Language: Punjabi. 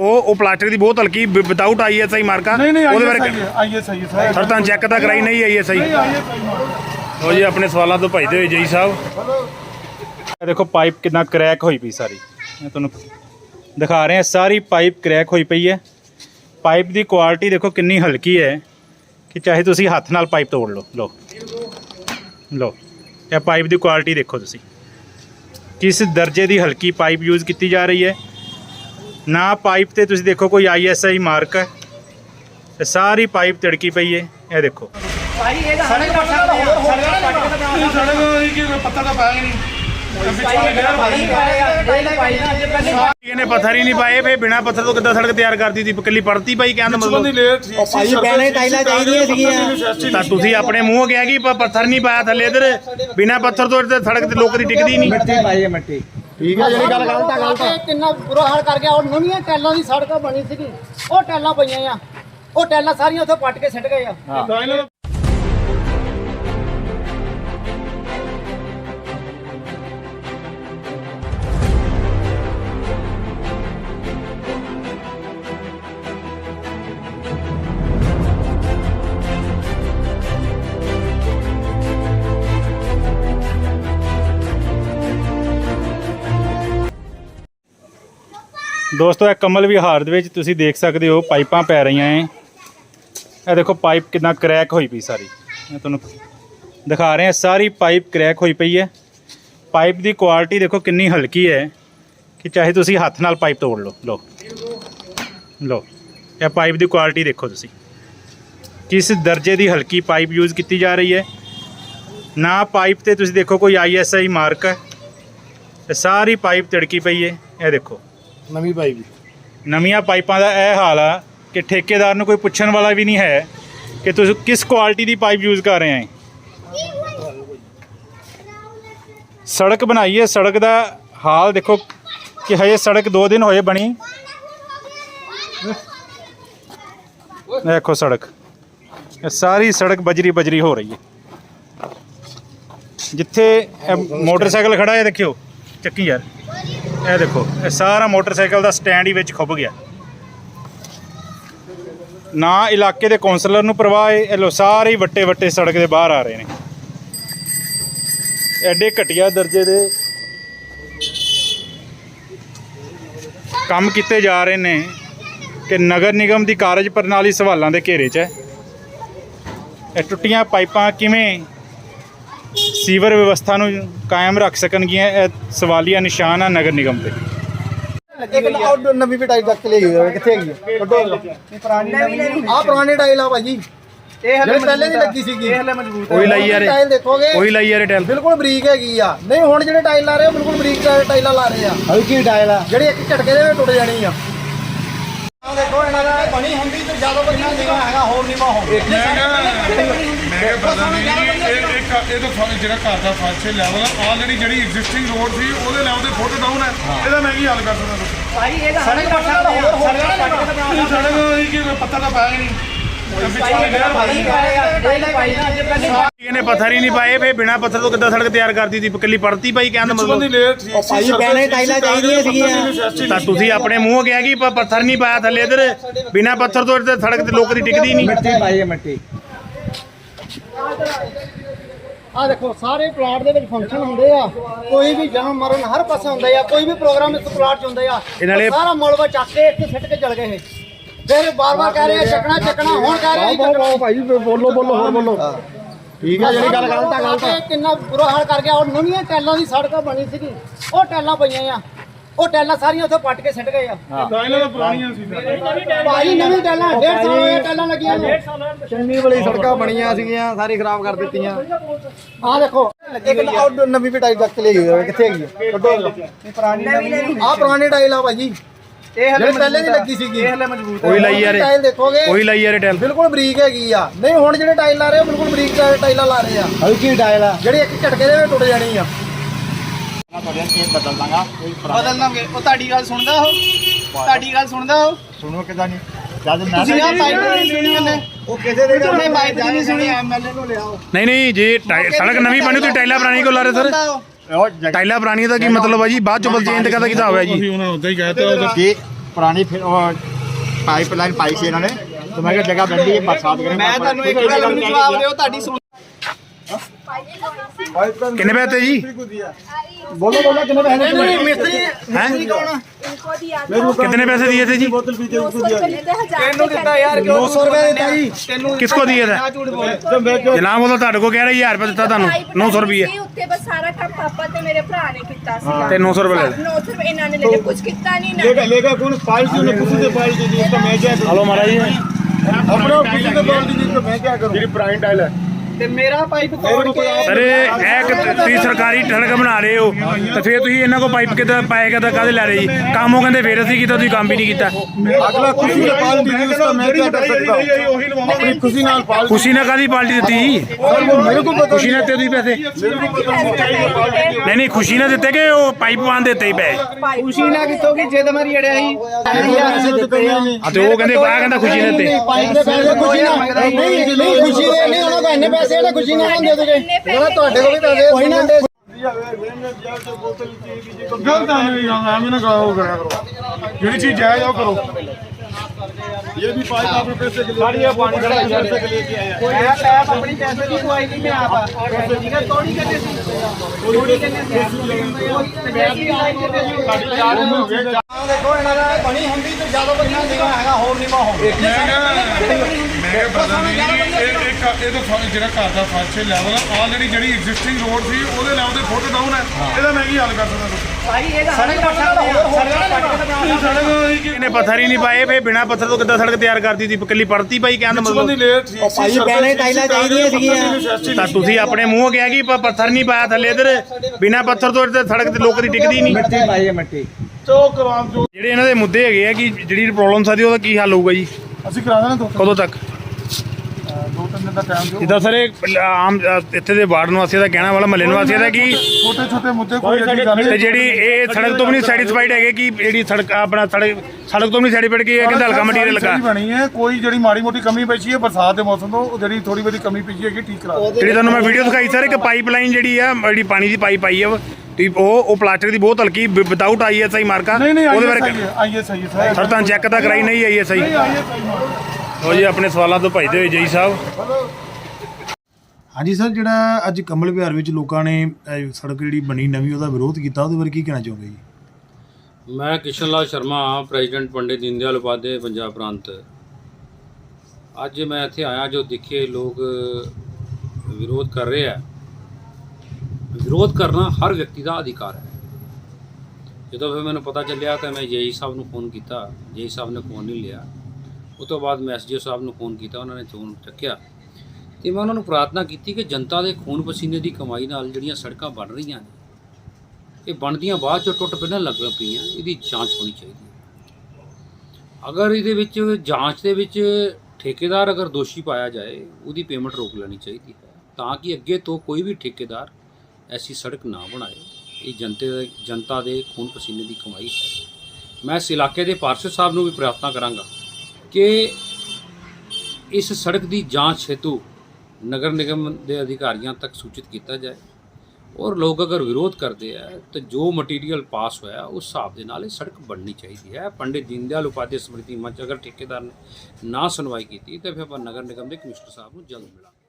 ਉਹ ਉਹ ਪਲਾਸਟਿਕ ਦੀ ਬਹੁਤ ਹਲਕੀ ਵਿਦਆਊਟ ਆਈਐਸਆਈ ਮਾਰਕਾ ਨਹੀਂ ਨਹੀਂ ਉਹਦੇ ਬਾਰੇ ਹੈ ਸਰ ਤਾਂ ਚੈੱਕ ਤਾਂ ਕਰਾਈ ਨਹੀਂ ਆਈਐਸਆਈ ਲੋ ਜੀ ਆਪਣੇ ਸਵਾਲਾਂ ਤੋਂ ਭਜਦੇ ਹੋਏ ਜਈ ਸਾਹਿਬ। ਇਹ ਦੇਖੋ ਪਾਈਪ ਕਿੰਨਾ ਕ੍ਰੈਕ ਹੋਈ ਪਈ ਸਾਰੀ। ਮੈਂ ਤੁਹਾਨੂੰ ਦਿਖਾ ਰਿਹਾ ਸਾਰੀ ਪਾਈਪ ਕ੍ਰੈਕ ਹੋਈ ਪਈ ਹੈ। ਪਾਈਪ ਦੀ ਕੁਆਲਿਟੀ ਦੇਖੋ ਕਿੰਨੀ ਹਲਕੀ ਹੈ ਕਿ ਚਾਹੇ ਤੁਸੀਂ ਹੱਥ ਨਾਲ ਪਾਈਪ ਤੋੜ ਲਓ। ਲਓ। ਲਓ। ਇਹ ਪਾਈਪ ਦੀ ਕੁਆਲਿਟੀ ਦੇਖੋ ਤੁਸੀਂ। ਕਿਸ ਦਰਜੇ ਦੀ ਹਲਕੀ ਪਾਈਪ ਯੂਜ਼ ਕੀਤੀ ਜਾ ਰਹੀ ਹੈ? ਨਾ ਪਾਈਪ ਤੇ ਤੁਸੀਂ ਦੇਖੋ ਕੋਈ ਆਈਐਸਆਈ ਮਾਰਕ ਹੈ। ਤੇ ਸਾਰੀ ਪਾਈਪ ਤਿੜਕੀ ਪਈ ਹੈ ਇਹ ਦੇਖੋ। ਸੜਕ ਪੱਟਾ ਸੜਕ ਕਿ ਪੱਤਾ ਤਾਂ ਪਾਇਆ ਨਹੀਂ। ਇਹਨੇ ਪੱਥਰ ਹੀ ਨਹੀਂ ਪਾਏ ਫੇ ਬਿਨਾ ਪੱਥਰ ਤੋਂ ਕਿੱਦਾਂ ਸੜਕ ਤਿਆਰ ਕਰਦੀ ਸੀ? ਇਕੱਲੀ ਪੜਤੀ ਪਾਈ ਕਹਿਣ ਦਾ ਮਤਲਬ? ਭਾਈ ਪਹਿਲੇ ਟਾਈਲਾਂ ਚਾਹੀਦੀਆਂ ਸੀਗੀਆਂ। ਤਾਂ ਤੁਸੀਂ ਆਪਣੇ ਮੂੰਹ ਕਿਹਾ ਕਿ ਪੱਥਰ ਨਹੀਂ ਪਾਇਆ ਥੱਲੇ ਇਧਰ ਬਿਨਾ ਪੱਥਰ ਤੋਂ ਸੜਕ ਤੇ ਲੋਕ ਦੀ ਟਿਕਦੀ ਨਹੀਂ। ਮਿੱਟੀ ਪਾਈ ਹੈ ਮਿੱਟੀ। ਠੀਕ ਹੈ ਜਿਹੜੀ ਗੱਲ ਗਲਤ ਆ ਗਲਤ ਆ ਕਿੰਨਾ ਬੁਰਾ ਹਾਲ ਕਰ ਗਿਆ ਉਹ ਨਵੀਆਂ ਟੈਲਾਂ ਦੀ ਸੜਕ ਬਣੀ ਸੀਗੀ ਉਹ ਟੈਲਾਂ ਪਈਆਂ ਆ। ਉਹ ਟੈਲਾਂ ਸਾਰੀਆਂ ਉੱਥੇ ਪੱਟ ਕੇ ਸਿੱਟ ਗਏ ਆ। ਦੋਸਤੋ, ਇਹ ਕਮਲ ਵਿਹਾਰ ਦੇ ਵਿੱਚ ਤੁਸੀਂ ਦੇਖ ਸਕਦੇ ਹੋ, ਪਾਈਪਾਂ ਪੈ ਰਹੀਆਂ ਐ। ਇਹ ਦੇਖੋ, ਪਾਈਪ ਕਿੰਨਾ ਕ੍ਰੈਕ ਹੋਈ ਪਈ ਸਾਰੀ। ਮੈਂ ਤੁਹਾਨੂੰ ਦਿਖਾ ਰਿਹਾ ਸਾਰੀ ਪਾਈਪ ਕ੍ਰੈਕ ਹੋਈ ਪਈ ਹੈ ਪਾਈਪ ਦੀ ਕੁਆਲਿਟੀ ਦੇਖੋ ਕਿੰਨੀ ਹਲਕੀ ਹੈ ਕਿ ਚਾਹੇ ਤੁਸੀਂ ਹੱਥ ਨਾਲ ਪਾਈਪ ਤੋੜ ਲਓ। ਲਓ। ਲਓ। ਇਹ ਪਾਈਪ ਦੀ ਕੁਆਲਿਟੀ ਦੇਖੋ ਤੁਸੀਂ। ਕਿਸ ਦਰਜੇ ਦੀ ਹਲਕੀ ਪਾਈਪ ਯੂਜ਼ ਕੀਤੀ ਜਾ ਰਹੀ ਹੈ ਨਾ ਪਾਈਪ ਤੇ ਤੁਸੀਂ ਦੇਖੋ, ਕੋਈ ਆਈਐਸਆਈ ਮਾਰਕ ਹੈ ਤੇ ਸਾਰੀ ਪਾਈਪ ਤਿੜਕੀ ਪਈ ਹੈ ਇਹ ਦੇਖੋ। ਨਵੀਂ ਪਾਈ ਵੀ ਨਵੀਆਂ ਪਾਈਪਾਂ ਦਾ ਇਹ ਹਾਲ ਆ ਕਿ ਠੇਕੇਦਾਰ ਨੂੰ ਕੋਈ ਪੁੱਛਣ ਵਾਲਾ ਵੀ ਨਹੀਂ ਹੈ ਕਿ ਤੁਸੀਂ ਕਿਸ ਕੁਆਲਿਟੀ ਦੀ ਪਾਈਪ ਯੂਜ਼ ਕਰ ਰਹੇ ਹੋ ਸੜਕ ਬਣਾਈ ਹੈ, ਸੜਕ ਦਾ ਹਾਲ ਦੇਖੋ ਕਿ ਹਜੇ ਸੜਕ 2 ਦਿਨ ਹੋਏ ਬਣੀ। ਦੇਖੋ ਸੜਕ। ਇਹ ਸਾਰੀ ਸੜਕ ਬਜਰੀ ਬਜਰੀ ਹੋ ਰਹੀ ਹੈ। ਜਿੱਥੇ ਮੋਟਰਸਾਈਕਲ ਖੜਾ ਹੈ, ਦੇਖਿਓ। ਚੱਕੀ ਯਾਰ। ਇਹ ਦੇਖੋ, ਇਹ ਸਾਰਾ ਮੋਟਰਸਾਈਕਲ ਦਾ ਸਟੈਂਡ ਹੀ ਵਿੱਚ ਖੁੱਭ ਗਿਆ। ਨਾ ਇਲਾਕੇ ਦੇ ਕੌਂਸਲਰ ਨੂੰ ਪਰਵਾਹ ਹੈ, ਇਹ ਲੋ ਸਾਰੇ ਹੀ ਵੱਟੇ ਵੱਟੇ ਸੜਕ ਦੇ ਬਾਹਰ ਆ ਰਹੇ ਨੇ। ਐਡੇ ਘਟੀਆ ਦਰਜੇ ਦੇ ਕੰਮ ਕੀਤੇ ਜਾ ਰਹੇ ਨੇ ਕਿ ਨਗਰ ਨਿਗਮ ਦੀ ਕਾਰਜ ਪ੍ਰਣਾਲੀ ਸਵਾਲਾਂ ਦੇ ਘੇਰੇ 'ਚ ਹੈ। ਇਹ ਟੁੱਟੀਆਂ ਪਾਈਪਾਂ ਕਿਵੇਂ ਸੀਵਰ ਵਿਵਸਥਾ ਨੂੰ ਕਾਇਮ ਰੱਖ ਸਕਣਗੀਆਂ ਇਹ ਸਵਾਲੀਆ ਨਿਸ਼ਾਨ ਆ ਨਗਰ ਨਿਗਮ ਤੇ। ਇੱਕ ਆਊਟ ਨਵੀਂ ਵੀ ਟਾਈਲ ਚੱਕ ਲਈ ਹੋਈ ਕਿੱਥੇ ਹੈਗੀ ਹੈ ਕੱਢੋ ਪੁਰਾਣੀ ਨਵੀਂ ਆ ਪੁਰਾਣੀ ਟਾਈਲ ਆ ਭਾਜੀ। ਇਹ ਹਲੇ ਪਹਿਲੇ ਦੀ ਲੱਗੀ ਸੀਗੀ। ਇਹ ਹਲੇ ਮਜ਼ਬੂਤ ਉਹੀ ਲਾਈ ਯਾਰ ਟਾਈਲ ਦੇਖੋਗੇ? ਉਹੀ ਲਾਈ ਯਾਰ ਟੈਲ ਬਿਲਕੁਲ ਬਰੀਕ ਹੈਗੀ ਆ। ਨਹੀਂ ਹੁਣ ਜਿਹੜੇ ਟਾਈਲ ਲਾ ਰਹੇ ਆ ਬਿਲਕੁਲ ਬਰੀਕ ਟਾਈਲ- ਟਾਈਲਾਂ ਲਾ ਰਹੇ ਆ। ਹਲਕੀ ਟਾਈਲ ਆ। ਜਿਹੜੀ ਇੱਕ ਝਟਕੇ ਦੇ ਵਿੱਚ ਟੁੱਟ ਜਾਣੀ ਆ। ਆ ਦੇਖੋ ਇਹਨਾਂ ਦਾ ਬਣੀ ਹੁੰਦੀ ਤੇ ਜ਼ਿਆਦਾ ਵਧੀਆ ਨੀਵਾ ਹੈਗਾ ਹੋਰ ਨੀਵਾ ਹੋ ਮੈਂ ਕਿਹਾ ਪਤਾ ਨਹੀਂ ਇਹ ਇੱਕ ਇਹ ਤਾਂ ਫ- ਜਿਹੜਾ ਘਰ ਦਾ ਫਰਸ਼ ਲੈਵਲ ਆਲਰੇਡੀ ਜਿਹੜੀ ਐਗਜ਼ਿਸਟਿੰਗ ਰੋਡ ਸੀ ਉਹਦੇ ਲੈਵਲ ਤੇ ਫੁੱਟ ਡਾਊਨ ਹੈ। ਇਹਦਾ ਮੈਂ ਕੀ ਹੱਲ ਕਰ ਸਕਦਾ? ਸੜਕ ਪੱਟਾ ਹੋਰ ਹੋ ਗਿਆ ਇਹ ਸੜਕ ਕਿ ਪੱਤਾ ਤਾਂ ਪਾਇਆ ਹੀ ਨਹੀਂ। ਭਾਈ ਇਹਨੇ ਪੱਥਰ ਹੀ ਨਹੀਂ ਪਾਏ ਫੇ ਬਿਨਾ ਪੱਥਰ ਤੋਂ ਕਿੱਦਾਂ ਸੜਕ ਤਿਆਰ ਕਰਦੀ ਸੀ? ਇਕੱਲੀ ਪੜਤੀ ਪਾਈ ਕਹਿਣ ਦਾ ਮਤਲਬ? ਭਾਈ ਪਹਿਲੇ ਟਾਈਲਾਂ ਚਾਹੀਦੀਆਂ ਸੀਗੀਆਂ। ਤਾਂ ਤੁਸੀਂ ਆਪਣੇ ਮੂੰਹ ਕਿਹਾ ਕਿ ਪੱਥਰ ਨਹੀਂ ਪਾਇਆ ਥੱਲੇ ਇਧਰ ਬਿਨਾ ਪੱਥਰ ਤੋਂ ਇੱਧਰ ਸੜਕ ਤੇ ਲੋਕ ਦੀ ਟਿਕਦੀ ਨਹੀਂ। ਮਿੱਟੀ ਪਾਈ ਹੈ ਮਿੱਟੀ। ਆ ਦੇਖੋ ਸਾਰੇ ਪਲਾਟ ਦੇ ਵਿੱਚ ਫੰਕਸ਼ਨ ਹੁੰਦੇ ਆ। ਕੋਈ ਵੀ ਜਨਮ ਮਰਨ ਹਰ ਪਾਸੇ ਹੁੰਦੇ ਆ ਕੋਈ ਵੀ ਪ੍ਰੋਗਰਾਮ ਇਸ ਪਲਾਟ 'ਚ ਹੁੰਦੇ ਆ। ਸਾਰਾ ਮਲਬਾ ਚੱਕ ਕੇ ਇੱਥੇ ਸਿੱਟ ਕੇ ਚਲ ਗਏ ਇਹ। ਫਿਰ ਬਾਰ-ਬਾਰ ਕਹਿ ਰਹੇ ਆ ਚੱਕਣਾ ਚੱਕਣਾ ਹੁਣ ਕਹਿ ਰਹੇ ਆ ਜੀ ਚੱਕਣਾ ਭਾਈ ਬੋਲੋ ਬੋਲੋ ਹੋਰ ਬੋਲੋ। ਠੀਕ ਹੈ ਜਿਹੜੀ ਗੱਲ ਗਲਤ ਆ ਗਲਤ ਆ। ਕਿੰਨਾ ਬੁਰਾ ਹਾਲ ਕਰ ਗਿਆ। ਉਹ ਨਵੀਆਂ ਟੈਲਾਂ ਦੀ ਸੜਕ ਬਣੀ ਸੀਗੀ। ਉਹ ਟੈਲਾਂ ਪਈਆਂ ਆ। ਉਹ ਟੈਲਾਂ ਸਾਰੀਆਂ ਉੱਥੇ ਪੱਟ ਕੇ ਸਿੱਟ ਗਏ ਆ। ਟਾਈਲਾਂ ਤਾਂ ਪੁਰਾਣੀਆਂ ਸੀ ਭਾਈ ਨਵੀਂ ਟੈਲਾਂ 1.5 ਸਾਲ ਹੋਇਆ ਟੈਲਾਂ ਲੱਗੀਆਂ ਨੂੰ। ਚੰਨੀ ਵਾਲੀ ਸੜਕਾਂ ਬਣੀਆਂ ਸੀਗੀਆਂ ਸਾਰੀ ਖਰਾਬ ਕਰ ਦਿੱਤੀਆਂ। ਆ ਦੇਖੋ ਇੱਕ ਨਵੀਂ ਵੀ ਟਾਈਲ ਚੱਕ ਲਈ ਹੋਈ ਹੈ ਕਿੱਥੇ ਹੈਗੀ ਪੁਰਾਣੀ ਆ ਪੁਰਾਣੀ ਟਾਈਲ ਆ ਭਾਜੀ ਇਹ ਹਲੇ ਪਹਿਲੇ ਦੀ ਲੱਗੀ ਸੀਗੀ। ਇਹ ਹਲੇ ਮਜ਼ਬੂਤ ਉਹੀ ਲਾਈ ਯਾਰ ਟਾਈਲ ਦੇਖੋਗੇ? ਉਹੀ ਲਾਈ ਯਾਰ ਟੈਲ ਬਿਲਕੁਲ ਬਰੀਕ ਹੈਗੀ ਆ। ਨਹੀਂ ਹੁਣ ਜਿਹੜੇ ਟਾਈਲ ਲਾ ਰਹੇ ਆ ਬਿਲਕੁਲ ਬਰੀਕ ਟਾਈਲ- ਟਾਈਲਾਂ ਲਾ ਰਹੇ ਆ। ਹਲਕੀ ਟਾਈਲ ਆ। ਜਿਹੜੀ ਇੱਕ ਝਟਕੇ ਦੇ ਵਿੱਚ ਟੁੱਟ ਜਾਣੀ ਆ। ਬਦਲ ਦਾਂਗੇ। ਉਹ ਤੁਹਾਡੀ ਗੱਲ ਸੁਣਦਾ ਉਹ? ਤੁਹਾਡੀ ਗੱਲ ਸੁਣਦਾ ਉਹ? ਸੁਣੋ ਕਿਦਾਂ ਨਹੀਂ। ਜਦ ਮੈਂ ਤੁਸੀਂ ਆ ਪਾਈਪ ਨਹੀਂ ਸੁਣੀ ਉਹਨੇ। ਉਹ ਕਿਸੇ ਦੇ ਉਹਨੇ ਪਾਈਪ ਨਹੀਂ ਸੁਣੀ। ਐਮਐਲਏ ਨੂੰ ਲਿਆਓ। ਨਹੀਂ ਨਹੀਂ ਜੇ ਟਾਈ- ਸੜਕ ਨਵੀਂ ਬਣੀ ਤੁਸੀਂ ਟਾਈਲਾਂ ਪੁਰਾਣੀ ਕਿਉਂ ਲਾ ਰਹੇ ਸਰ। ਟਾਈਲਾਂ ਪੁਰਾਣੀਆਂ ਦਾ ਕੀ ਮਤਲਬ ਹੈ ਜੀ? ਬਾਅਦ ਚ ਬਲ ਚੇਂਜ ਕਰਦਾ ਕੀ ਹਿਸਾਬ ਹੈ ਜੀ? ਉਹਨਾਂ ਨੂੰ ਉਦਾਂ ਹੀ ਕਹਿਤਾ ਜੇ ਪੁਰਾਣੀ ਫਿਰ ਪਾਈਪਲਾਈਨ ਪਾਈ ਸੀ ਇਹਨਾਂ ਨੇ। ਤੇ ਮੈਂ ਕਿਹਾ ਜਗ੍ਹਾ ਬੰਦੀ ਹੈ ਬਰਸਾਤ ਕਰੇ ਮੈਂ ਤੁਹਾਨੂੰ ਇੱਕ ਗੱਲ ਜਵਾਬ ਦਿਓ ਤੁਹਾਡੀ ਸੁਣ ਕਿੰਨੇ ਪੈਸੇ ਤੇ ਜੀ ਬੋਲੋ ਬੋਲੋ ਕਿੰਨੇ ਪੈਸੇ ਨਹੀਂ ਮਿਸਤਰੀ ਹੈ इनको दिया था कितने पैसे दिए थे जी दो सौ रुपये लेते हजार ਤੈਨੂੰ रुपये ਦਿੱਤਾ ਯਾਰ ਕਿਉਂ 900 ਰੁਪਏ ਦਿੱਤਾ ਜੀ ਤੈਨੂੰ किसको दिए थे ਨਾ ਝੂਠ ਬੋਲ ਜਨਾਬ ਉਹ ਤਾਂ ਤੁਹਾਡੇ ਕੋ ਕਹਿ ਰਿਹਾ 1000 ਰੁਪਏ ਦਿੱਤਾ ਤੁਹਾਨੂੰ 900 ਰੁਪਏ ਸੀ, ਉੱਤੇ ਬਸ ਸਾਰਾ ਕੰਮ ਪਾਪਾ ਤੇ ਮੇਰੇ ਭਰਾ ਨੇ ਕੀਤਾ ਸੀਗਾ ਤੇ 900 ਰੁਪਏ ਲੈ ਲਏ। 900 ਰੁਪਏ ਇਹਨਾਂ ਨੇ ਲੈ ਲਏ ਕੁਝ ਕੀਤਾ ਨਹੀਂ लेगा ਨਾ लेगा कौन फाइल से उन्हें किसी से फाइल दी थी उसका मैं क्या करूं ਹਲੋ ਮਹਾਰਾਜ ਜੀ अपना किसी से फाइल दी थी उसका मैं क्या करूं मेरी प्राइन डायल है ਤੇ ਮੇਰਾ ਪਾਈਪ ਤੋੜ ਕੇ ਸਰ ਇਹ ਇਹ ਕਿ ਤੁਸੀਂ ਸਰਕਾਰੀ ਸੜਕ ਬਣਾ ਰਹੇ ਹੋ ਤੇ ਫਿਰ ਤੁਸੀਂ ਇਹਨਾਂ ਕੋ ਪਾਈਪ ਕਿੱਦਾਂ ਪਾਏਗਾ ਤਾਂ ਕਾਹਦੇ ਲੈ ਰਹੇ ਜੀ ਕੰਮ ਉਹ ਕਹਿੰਦੇ ਫਿਰ ਅਸੀਂ ਕੀਤਾ ਤੁਸੀਂ ਕੰਮ ਵੀ ਨਹੀਂ ਕੀਤਾ अगला किसी से फाइल दी थी उसका मैं क्या कर सकता हूं अपनी खुशी नाल फाइल ਖੁਸ਼ੀ ਨਾਲ ਕਾਦੀ ਪਾਲਟੀ ਦਿੱਤੀ ਜੀ सर वो मेरे को पता ਖੁਸ਼ੀ ਨਾਲ ਤੇ ਤੁਸੀਂ ਪੈਸੇ ਨਹੀਂ ਨਹੀਂ ਖੁਸ਼ੀ ਨਾਲ ਦਿੱਤੇ ਕਿ ਉਹ ਪਾਈਪ ਪਾਣ ਦਿੱਤੇ ਹੀ ਪਏ ਖੁਸ਼ੀ ਨਾ ਕਿਤੋਂ ਕਿ ਜਿੱਦ ਮਾਰੀ ਅੜਿਆ ਸੀ पैसे देते हैं ਆ ਤੇ ਉਹ ਕਹਿੰਦੇ ਆ ਕਹਿੰਦਾ ਖੁਸ਼ੀ ਨਾਲ ਦਿੱਤੇ ਪਾਈਪ ਦੇ ਪੈਸੇ ਖੁਸ਼ੀ ਨਾਲ ਨਹੀਂ ਨਹੀਂ ਖੁਸ਼ੀ ਦੇ ਨਹੀਂ ਉਹਨਾਂ ਕੋਲ ਇੰਨੇ ਪੈਸੇ ਇਹਨਾਂ ਖੁਸ਼ੀ ਨਾਲ ਦੇ ਦੋਗੇ ਜਿਹੜਾ ਤੁਹਾਡੇ ਕੋਲ ਵੀ ਪੈਸੇ ਕੋਈ ਨਾ ਗਲਤ ਹੈ ਨਹੀਂ ਜਾਂਦਾ ਐਵੇਂ ਨਾ ਕਹੋ ਕਰਿਆ ਕਰੋ। ਜਿਹੜੀ ਚੀਜ਼ ਜਾਇਜ਼ ਉਹ ਕਰੋ। ये भी पाइप आपने पैसे के लिए पानी पैसे के लिए किया है ਮੈਂ ਪੈਪ ਆਪਣੀ ਪੈਸੇ ਦੀ ਦਵਾਈ ਨਹੀਂ ਮੈਂ ਆਪ ਠੀਕ ਹੈ ਤੋੜੀ ਕਿੰਨੇ ਸੀ ਤੋੜੀ ਕਿੰਨੇ ਸੀ ਤੇ ਮੈਂ ਵੀ ਆਈ ਕਿੰਨੇ ਸੀ ਸਾਡੀ ਚਾਰ ਹੋ ਗਏ ਆਹ ਦੇਖੋ ਇਹਨਾਂ ਦਾ ਬਣੀ ਹੁੰਦੀ ਤੇ ਜ਼ਿਆਦਾ ਵਧੀਆ ਨੀਵਾ ਹੈਗਾ ਹੋਰ ਨੀਵਾ ਹੋ ਮੈਂ ਕਿਹਾ ਮੈਂ ਕਿਹਾ ਪਤਾ ਨਹੀਂ ਇਹ ਇੱਕ ਇਹ ਤਾਂ ਫ- ਜਿਹੜਾ ਘਰ ਦਾ ਫਰਸ਼ ਲੈਵਲ ਆ ਆਲਰੇਡੀ ਜਿਹੜੀ ਐਗਜ਼ਿਸਟਿੰਗ ਰੋਡ ਸੀ ਉਹਦੇ ਲੈਵਲ ਤੇ ਫੁੱਟ ਡਾਊਨ ਹੈ ਇਹਦਾ ਮੈਂ ਕੀ ਹੱਲ ਕਰ ਸਕਦਾ ਇਹਨੇ ਪੱਥਰ ਹੀ ਨਹੀਂ ਪਾਏ ਫੇ ਬਿਨਾ ਪੱਥਰ ਤੋਂ ਕਿੱਦਾਂ ਸੜਕ ਤਿਆਰ ਕਰਦੀ ਸੀ? ਇਕੱਲੀ ਪੜਤੀ ਪਾਈ ਕਹਿਣ ਮਤਲਬ। ਭਾਈ ਪਹਿਲੇ ਟਾਈਲਾਂ ਚਾਹੀਦੀਆਂ ਸੀਗੀਆਂ। ਤਾਂ ਤੁਸੀਂ ਆਪਣੇ ਮੂੰਹ ਕਿਹਾ ਕਿ ਪੱਥਰ ਨਹੀਂ ਪਾਇਆ ਥੱਲੇ ਇਧਰ ਬਿਨਾ ਪੱਥਰ ਤੋਂ ਇੱਧਰ ਸੜਕ ਤੇ ਲੋਕ ਦੀ ਟਿਕਦੀ ਨਹੀਂ। ਮਿੱਟੀ ਪਾਈ ਹੈ ਮਿੱਟੀ। ਜਿਹੜੇ ਇਹਨਾਂ ਦੇ ਮੁੱਦੇ ਹੈਗੇ ਆ ਕਿ ਜਿਹੜੀ ਪ੍ਰੋਬਲਮ ਸਾਡੀ ਉਹਦਾ ਕੀ ਹੱਲ ਹੋਊਗਾ ਜੀ? ਅਸੀਂ ਕਰਾ ਦੇਣਾ ਕਦੋਂ ਤੱਕ? ਦਿਨ ਦਾ ਟਾਈਮ ਦਿਓ ਜਿੱਦਾਂ ਸਰ ਇਹ ਆਮ ਅ, ਇੱਥੇ ਦੇ ਵਾਰਡ ਨਿਵਾਸੀਆਂ ਦਾ ਕਹਿਣਾ ਵਾਲਾ ਮਹੱਲੇ ਨਿਵਾਸੀਆਂ ਦਾ ਕਿ ਛੋਟੇ ਛੋਟੇ ਮੁੱਦੇ ਕੋਈ ਐਡੀ ਗੱਲ ਤੇ ਨਹੀਂ ਜਿਹੜੀ ਇਹ ਸੜਕ ਤੋਂ ਵੀ ਨਹੀਂ ਸੈਟੀਸਫਾਈਡ ਹੈਗੇ ਕਿ ਜਿਹੜੀ ਸੜਕ ਆਪਣਾ ਸੜਕ ਸੜਕ ਤੋਂ ਵੀ ਨਹੀਂ ਸੈਟੀਸਫਾਈਡ ਕੀ ਹੈ ਕਿ ਹਲਕਾ ਮਟੀਰੀਅਲ ਲੱਗਾ ਸਹੀ ਬਣੀ ਹੈ ਕੋਈ ਜਿਹੜੀ ਮਾੜੀ ਮੋਟੀ ਕਮੀ ਪਈ ਹੈ ਬਰਸਾਤ ਦੇ ਮੌਸਮ ਤੋਂ ਉਹ ਜਿਹੜੀ ਥੋੜੀ ਬਹੁਤੀ ਕਮੀ ਪਈ ਹੈਗੀ ਠੀਕ ਕਰਾ ਦਿਓ। ਜਿਹੜੀ ਤੁਹਾਨੂੰ ਮੈਂ ਵੀਡੀਓ ਦਿਖਾਈ ਸਰ ਇੱਕ ਪਾਈਪਲਾਈਨ ਜਿਹੜੀ ਆ ਜਿਹੜੀ ਪਾਣੀ ਦੀ ਪਾਈਪ ਆਈ ਆ ਤੇ ਉਹ ਉਹ ਪਲਾਸਟਿਕ ਦੀ ਬਹੁਤ ਹਲਕੀ ਵਿਦਆਊਟ ਆਈਐਸਆਈ ਮਾਰਕਾ ਨਹੀਂ ਨਹੀਂ ਉਹਦੇ ਆਈਏ ਬਾਰੇ ਸਹੀ ਹੈ ਆਈਏ ਸਹੀ ਹੈ ਸਰ। ਤਾਂ ਚੈੱਕ ਤਾਂ ਕਰਾਈ ਨਹੀਂ ਆਈਐਸਆਈ ਨਹੀਂ ਆਈਏ ਸਹੀ ਹੈ ਲੋ ਜੀ ਆਪਣੇ ਸਵਾਲਾਂ ਤੋਂ ਭਜਦੇ ਹੋਏ ਜਈ ਸਾਹਿਬ। ਹਾਂਜੀ ਸਰ ਜਿਹੜਾ ਅੱਜ ਕਮਲ ਵਿਹਾਰ ਵਿੱਚ ਲੋਕਾਂ ਨੇ ਸੜਕ ਜਿਹੜੀ ਬਣੀ ਨਵੀਂ ਉਹਦਾ ਵਿਰੋਧ ਕੀਤਾ ਉਹਦੇ ਬਾਰੇ ਕੀ ਕਹਿਣਾ ਚਾਹੋਗੇ ਜੀ? ਮੈਂ ਕਿਸ਼ਨ ਲਾਲ ਸ਼ਰਮਾ ਪ੍ਰੈਜ਼ੀਡੈਂਟ ਪੰਡਿਤ ਦੀਨ ਦਿਆਲ ਉਪਾਧਿਆਏ ਪੰਜਾਬ ਪ੍ਰਾਂਤ। ਅੱਜ ਮੈਂ ਇੱਥੇ ਆਇਆ ਜੋ ਦੇਖੇ ਲੋਕ ਵਿਰੋਧ ਕਰ ਰਹੇ ਆ। ਵਿਰੋਧ ਕਰਨਾ ਹਰ ਵਿਅਕਤੀ ਦਾ ਅਧਿਕਾਰ ਹੈ। ਜਦੋਂ ਫਿਰ ਮੈਨੂੰ ਪਤਾ ਚੱਲਿਆ ਤਾਂ ਮੈਂ ਜੇਈ ਸਾਹਿਬ ਨੂੰ ਫੋਨ ਕੀਤਾ ਜੇਈ ਸਾਹਿਬ ਨੇ ਫੋਨ ਨਹੀਂ ਲਿਆ। ਉਸ ਤੋਂ ਬਾਅਦ ਮੈਂ ਐਸਡੀਓ ਸਾਹਿਬ ਨੂੰ ਫੋਨ ਕੀਤਾ, ਉਹਨਾਂ ਨੇ ਫੋਨ ਚੱਕਿਆ। ਤੇ ਮੈਂ ਉਹਨਾਂ ਨੂੰ ਪ੍ਰਾਰਥਨਾ ਕੀਤੀ ਕਿ ਜਨਤਾ ਦੇ ਖੂਨ ਪਸੀਨੇ ਦੀ ਕਮਾਈ ਨਾਲ ਜਿਹੜੀਆਂ ਸੜਕਾਂ ਬਣ ਰਹੀਆਂ ਨੇ, ਇਹ ਬਣਦੀਆਂ ਬਾਅਦ ਚੋਂ ਟੁੱਟ ਪੈਣ ਲੱਗ ਪਈਆਂ, ਇਹਦੀ ਜਾਂਚ ਹੋਣੀ ਚਾਹੀਦੀ ਹੈ। ਅਗਰ ਇਹਦੇ ਵਿੱਚ, ਜਾਂਚ ਦੇ ਵਿੱਚ ਠੇਕੇਦਾਰ ਅਗਰ ਦੋਸ਼ੀ ਪਾਇਆ ਜਾਏ, ਉਹਦੀ ਪੇਮੈਂਟ ਰੋਕ ਲੈਣੀ ਚਾਹੀਦੀ ਹੈ, ਤਾਂ ਕਿ ਅੱਗੇ ਤੋਂ ਕੋਈ ਵੀ ਠੇਕੇਦਾਰ ਐਸੀ ਸੜਕ ਨਾ ਬਣਾਏ, ਇਹ ਜਨਤੇ ਜਨਤਾ ਦੇ ਖੂਨ ਪਸੀਨੇ ਦੀ ਕਮਾਈ ਹੈ। ਮੈਂ ਇਸ ਇਲਾਕੇ ਦੇ ਪਾਰਸ਼ਦ ਸਾਹਿਬ ਨੂੰ ਵੀ ਪ੍ਰਾਰਥਨਾ ਕਰਾਂਗਾ। ਕਿ ਇਸ ਸੜਕ ਦੀ ਜਾਂਚ ਹੇਤੂ ਨਗਰ ਨਿਗਮ ਦੇ ਅਧਿਕਾਰੀਆਂ ਤੱਕ ਸੂਚਿਤ ਕੀਤਾ ਜਾਏ ਔਰ ਲੋਕ ਅਗਰ ਵਿਰੋਧ ਕਰਦੇ ਆ, ਤਾਂ ਜੋ ਮਟੀਰੀਅਲ ਪਾਸ ਹੋਇਆ, ਉਸ ਹਿਸਾਬ ਦੇ ਨਾਲ ਇਹ ਸੜਕ ਬਣਨੀ ਚਾਹੀਦੀ ਹੈ। ਪੰਡਿਤ ਦੀਨਦਿਆਲ ਉਪਾਧਿਆਏ ਸਮ੍ਰਿਤੀ ਮੰਚ ਅਗਰ ਠੇਕੇਦਾਰ ਨੇ ਨਾ ਸੁਣਵਾਈ ਕੀਤੀ, ਤਾਂ ਫਿਰ ਆਪਾਂ ਨਗਰ ਨਿਗਮ ਦੇ ਕਮਿਸ਼ਨਰ ਸਾਹਿਬ ਨੂੰ ਜਲਦ ਮਿਲਾਂਗੇ।